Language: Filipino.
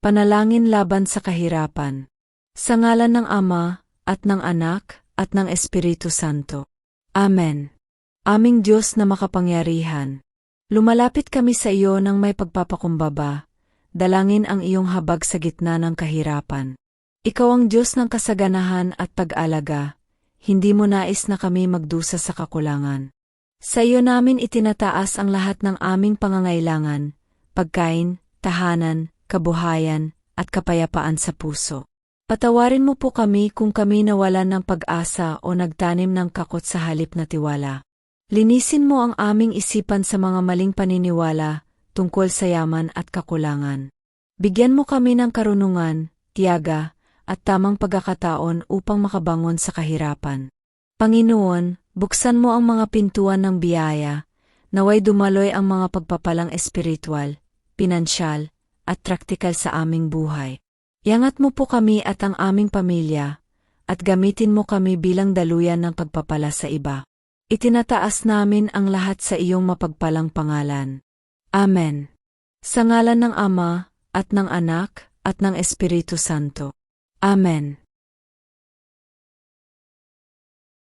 Panalangin laban sa kahirapan. Sa ngalan ng Ama, at ng Anak, at ng Espiritu Santo. Amen. Aming Diyos na makapangyarihan. Lumalapit kami sa iyo ng may pagpapakumbaba. Dalangin ang iyong habag sa gitna ng kahirapan. Ikaw ang Diyos ng kasaganahan at pag-alaga. Hindi mo nais na kami magdusa sa kakulangan. Sa iyo namin itinataas ang lahat ng aming pangangailangan, pagkain, tahanan, kabuhayan, at kapayapaan sa puso. Patawarin mo po kami kung kami nawalan ng pag-asa o nagtanim ng kakot sa halip na tiwala. Linisin mo ang aming isipan sa mga maling paniniwala tungkol sa yaman at kakulangan. Bigyan mo kami ng karunungan, tiyaga, at tamang pagkakataon upang makabangon sa kahirapan. Panginoon, buksan mo ang mga pintuan ng biyaya, naway dumaloy ang mga pagpapalang espiritual, pinansyal, at praktikal sa aming buhay. Iangat mo po kami at ang aming pamilya, at gamitin mo kami bilang daluyan ng pagpapala sa iba. Itinataas namin ang lahat sa iyong mapagpalang pangalan. Amen. Sa ngalan ng Ama, at ng Anak, at ng Espiritu Santo. Amen.